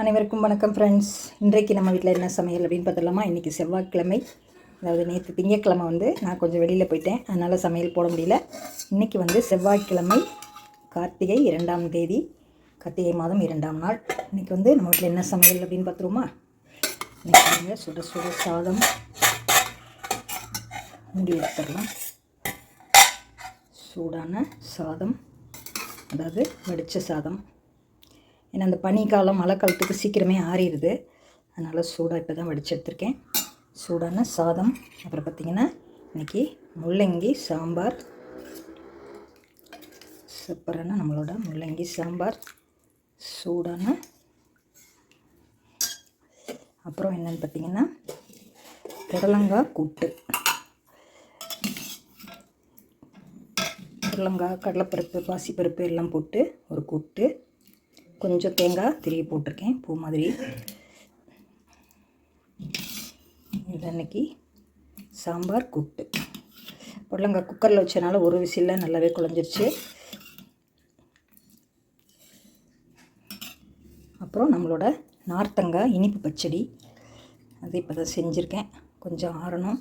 அனைவருக்கும் வணக்கம் ஃப்ரெண்ட்ஸ் இன்றைக்கு நம்ம வீட்டில் என்ன சமையல் அப்படின்னு பார்த்தலாமா இன்றைக்கி செவ்வாய்க்கிழமை. அதாவது நேற்று திங்கக்கிழமை வந்து நான் கொஞ்சம் வெளியில் போயிட்டேன். அதனால் சமையல் போட முடியல. இன்றைக்கி வந்து செவ்வாய்க்கிழமை கார்த்திகை இரண்டாம் தேதி கார்த்திகை மாதம் இரண்டாம் நாள். இன்றைக்கி வந்து நம்ம வீட்டில் என்ன சமையல் அப்படின்னு பார்த்துருவோமா? இன்றைக்கி வந்து சுட சுட சாதம். மூடி எடுத்துடலாம் சூடான சாதம். அதாவது வடித்த சாதம். ஏன்னா அந்த பனிக்காலம் மழை காலத்துக்கு சீக்கிரமே ஆறிடுது. அதனால் சூடாக இப்போ தான் வடித்து எடுத்திருக்கேன். சூடான சாதம். அப்புறம் பார்த்திங்கன்னா இன்றைக்கி முள்ளங்கி சாம்பார். சூப்பரான நம்மளோட முள்ளங்கி சாம்பார். சூடான. அப்புறம் என்னென்னு பார்த்திங்கன்னா புடலங்காய் கூட்டு. புடலங்காய் கடலைப்பருப்பு பாசிப்பருப்பு எல்லாம் போட்டு ஒரு கூட்டு. கொஞ்சம் தேங்காய் திருவி போட்டிருக்கேன் பூ மாதிரி. இது அன்னைக்கு சாம்பார் கூட்டு. புடலங்காய் குக்கரில் வச்சனால ஒரு விசிலில் நல்லாவே குழஞ்சிருச்சு. அப்புறம் நம்மளோட நார்த்தங்காய் இனிப்பு பச்சடி. அது இப்போ தான் செஞ்சுருக்கேன். கொஞ்சம் ஆறணும்.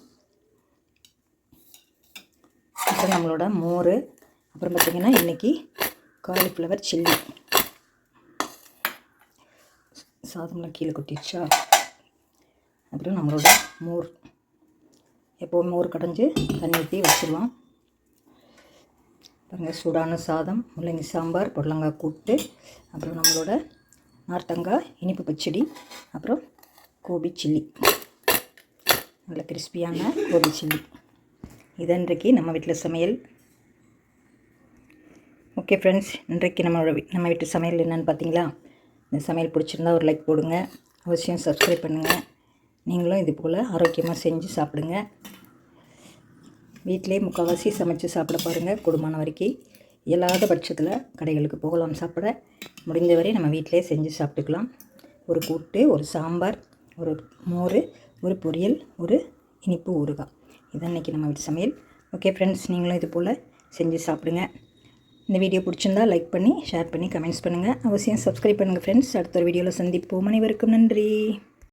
அப்புறம் நம்மளோட மோர். அப்புறம் பார்த்திங்கன்னா இன்றைக்கி காலிஃப்ளவர் சில்லி சாதம்லாம் கீழே கொட்டிடுச்சா? அப்புறம் நம்மளோட மோர். எப்போவும் மோர் கடைஞ்சி தண்ணி ஊற்றி வச்சுருவோம். பாருங்கள் சூடான சாதம் முள்ளங்கி சாம்பார் புடலங்காய் கூட்டு அப்புறம் நம்மளோட நார்த்தங்காய் இனிப்பு பச்சடி அப்புறம் கோபி சில்லி. நல்ல கிறிஸ்பியான கோபி சில்லி. இதன்றைக்கு நம்ம வீட்டில் சமையல். ஓகே ஃப்ரெண்ட்ஸ் இன்றைக்கு நம்மளோட நம்ம வீட்டு சமையல் என்னென்னு பார்த்தீங்களா இந்த சமையல் பிடிச்சிருந்தா ஒரு லைக் போடுங்க. அவசியம் சப்ஸ்கிரைப் பண்ணுங்கள் நீங்களும் இது போல் ஆரோக்கியமாக செஞ்சு சாப்பிடுங்க. வீட்டிலே முக்கால்வாசி சமைச்சு சாப்பிட பாருங்கள் குடும்பம் வரைக்கும் இயலாத பட்சத்தில் கடைகளுக்கு போகலாம் சாப்பிட. முடிந்தவரை நம்ம வீட்டிலே செஞ்சு சாப்பிட்டுக்கலாம். ஒரு கூட்டு ஒரு சாம்பார் ஒரு மோர் ஒரு பொரியல் ஒரு இனிப்பு ஊறுகாய். இதான் இன்றைக்கி நம்ம வீட்டு சமையல். ஓகே ஃப்ரெண்ட்ஸ் நீங்களும் இது போல் செஞ்சு சாப்பிடுங்க. இந்த வீடியோ பிடிச்சிருந்தா லைக் பண்ணி ஷேர் பண்ணி கமெண்ட்ஸ் பண்ணுங்கள் அவசியம் சப்ஸ்கிரைப் பண்ணுங்கள் ஃப்ரெண்ட்ஸ் அடுத்த ஒரு வீடியோவில் சந்திப்போம். அனைவருக்கும் நன்றி.